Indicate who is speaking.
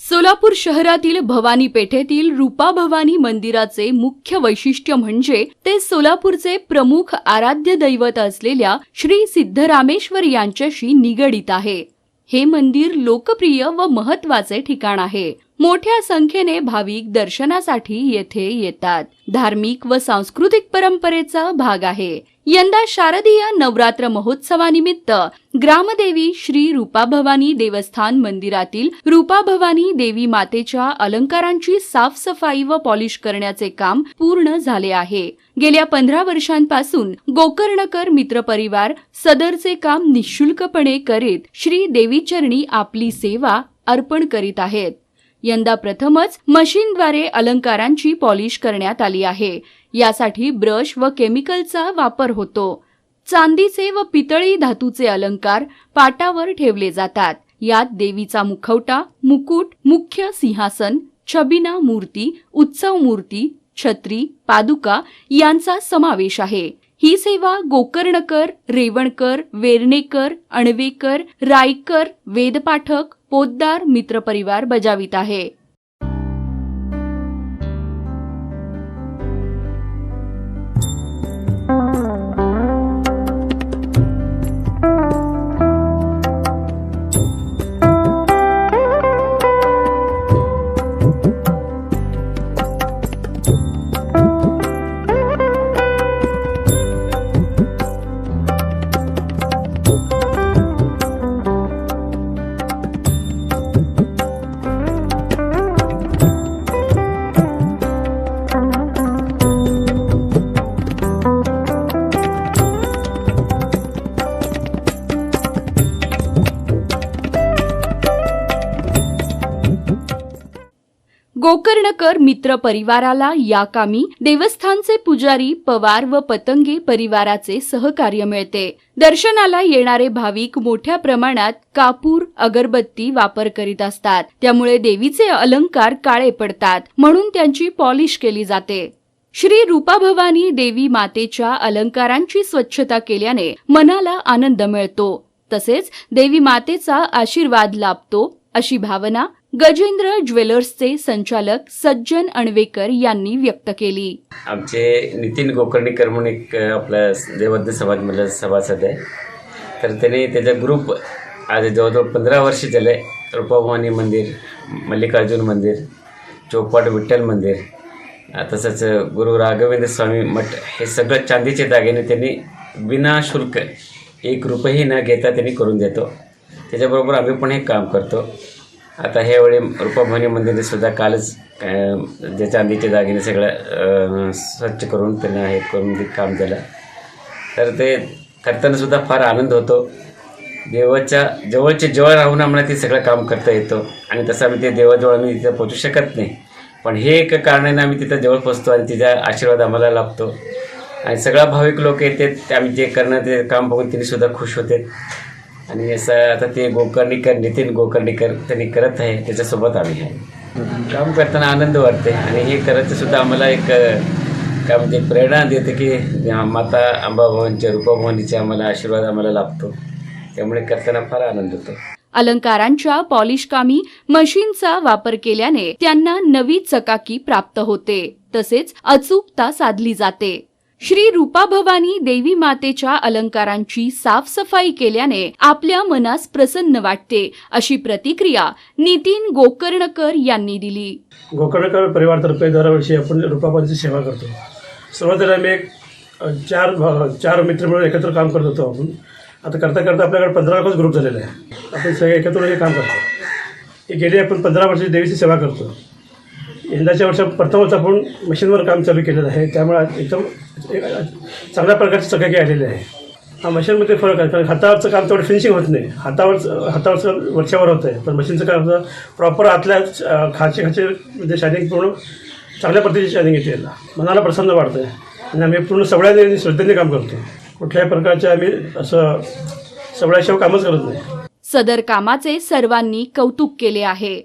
Speaker 1: सोलापूर शहरातील भवानी पेठेतील रूपा भवानी मंदिराचे मुख्य वैशिष्ट्य म्हणजे ते सोलापूरचे प्रमुख आराध्य दैवत असलेल्या श्री सिद्धरामेश्वर यांच्याशी निगडित आहे. हे मंदिर लोकप्रिय व महत्त्वाचे ठिकाण आहे. मोठ्या संख्येने भाविक दर्शनासाठी येथे येतात. धार्मिक व सांस्कृतिक परंपरेचा भाग आहे. यंदा शारदीय नवरात्र महोत्सवानिमित्त ग्रामदेवी श्री रूपाभवानी देवस्थान मंदिरातील रूपाभवानी देवी मातेच्या अलंकारांची साफसफाई व पॉलिश करण्याचे काम पूर्ण झाले आहे. गेल्या पंधरा वर्षांपासून गोकर्णकर मित्र परिवार सदरचे काम निशुल्कपणे करीत श्री देवीचरणी आपली सेवा अर्पण करीत आहेत. यंदा प्रथमच मशीनद्वारे अलंकारांची पॉलिश करण्यात आली आहे. यासाठी ब्रश व केमिकलचा वापर होतो. चांदीचे व पितळी धातूचे अलंकार पाटावर ठेवले जातात. यात देवीचा मुखवटा मुकुट मुख्य सिंहासन छबिना मूर्ती उत्सव मूर्ती छत्री पादुका यांचा समावेश आहे. ही सेवा गोकर्णकर रेवणकर वेर्णेकर अणवेकर रायकर वेदपाठक पोद्दार मित्रपरिवार बजावित आहे. गोकर्णकर मित्र परिवाराला या कामी देवस्थानचे पुजारी पवार व पतंगे परिवाराचे सहकार्य मिळते. दर्शनाला येणारे भाविक मोठ्या प्रमाणात कापूर अगरबत्ती वापर करीत असतात. त्यामुळे देवीचे अलंकार काळे पडतात म्हणून त्यांची पॉलिश केली जाते. श्री रूपाभवानी देवी मातेच्या अलंकारांची स्वच्छता केल्याने मनाला आनंद मिळतो. तसेच देवी मातेचा आशीर्वाद लाभतो अशी भावना गजेंद्र ज्वेलर्सचे संचालक सज्जन अणवेकर यांनी व्यक्त केली.
Speaker 2: आमचे नितीन गोकर्णीकर म्हणून एक आपल्या आपला देवज्ञ समाजमधला सभासद आहे. तर त्याने त्याचा ग्रुप आज जवळजवळ पंधरा वर्ष झाले. रूपाभवानी मंदिर मल्लिकार्जुन मंदिर चौपाट विठ्ठल मंदिर तसंच गुरु राघवेंद्र स्वामी मठ हे सगळं चांदीचे दागिने त्यांनी विना शुल्क एक रुपयेही न घेता त्यांनी करून देतो. त्याच्याबरोबर आम्ही पण हे काम करतो. आता ह्यावेळी रूपाभवानी मंदिर सुद्धा कालच जे चांदीचे दागिने सगळं स्वच्छ करून त्यांना हे करून ते काम केलं तर ते करताना सुद्धा फार आनंद होतो. देवाच्या जवळच्या जवळ राहून आम्हाला ते सगळं काम करता येतो. आणि तसं आम्ही ते देवाजवळ आम्ही तिथं पोचू शकत नाही. पण हे एक कारणाने आम्ही तिथं जवळ पोचतो आणि तिचा आशीर्वाद आम्हाला लाभतो. आणि सगळा भाविक लोक येतात आम्ही जे करणं ते काम बघून तिने सुद्धा खुश होते. आणि असं आता ते गोकर्णीकर नितीन गोकर्णीकर त्यांनी करत आहे त्याच्यासोबत आम्ही आहे. काम करताना आनंद वाटते. आणि हे करत सुद्धा आम्हाला एक काय म्हणजे प्रेरणा देते की माता अंबाभवानीच्या रूपाभवानीचा आम्हाला आशीर्वाद आम्हाला लाभतो. त्यामुळे करताना फार आनंद होतो.
Speaker 1: अलंकारांच्या पॉलिश कामी मशीनचा वापर केल्याने त्यांना नवी चकाकी प्राप्त होते. तसेच अचूकता साधली जाते. श्री रूपा भवानी देवी मातेच्या अलंकारांची साफसफाई केल्याने आपल्या मनास प्रसन्न वाटते अशी प्रतिक्रिया नितीन गोकर्णकर यांनी दिली.
Speaker 3: गोकर्णकर परिवारतर्फे दरवर्षी आपण रूपाबाईची सेवा करतो. सुरुवातीला आम्ही एक चार चार मित्र मिळून एकत्र काम करत होतो आपण. आता करता करता आपल्याकडे पंधरा लोकच ग्रुप झालेला आहे. आपण सगळे एकत्र काम करतो. हे गेली आपण पंधरा वर्षाची देवीची सेवा करतो. यंदाच्या वर्षात प्रथमच आपण मशीनवर काम चालू केलेलं आहे. त्यामुळे एकदम चांगल्या प्रकारची चकाकी आलेली आहे. हा मशीनमध्ये फरक आहे. कारण हातावरचं काम तेवढं फिनिशिंग होत नाही. हातावर हातावरचं वरच्यावर होतं आहे पण मशीनचं काम प्रॉपर आतल्या खाचे खाचे म्हणजे शायनिंग पूर्ण चांगल्या पद्धतीची शायनिंग येते याला. मनाला प्रसन्न वाटतं आहे आणि आम्ही पूर्ण सवळ्याने आणि श्रद्धेने काम करतो. कुठल्याही प्रकारचे आम्ही असं सवळ्याशिवाय कामच करत नाही.
Speaker 1: सदर कामाचे सर्वांनी कौतुक केले आहे.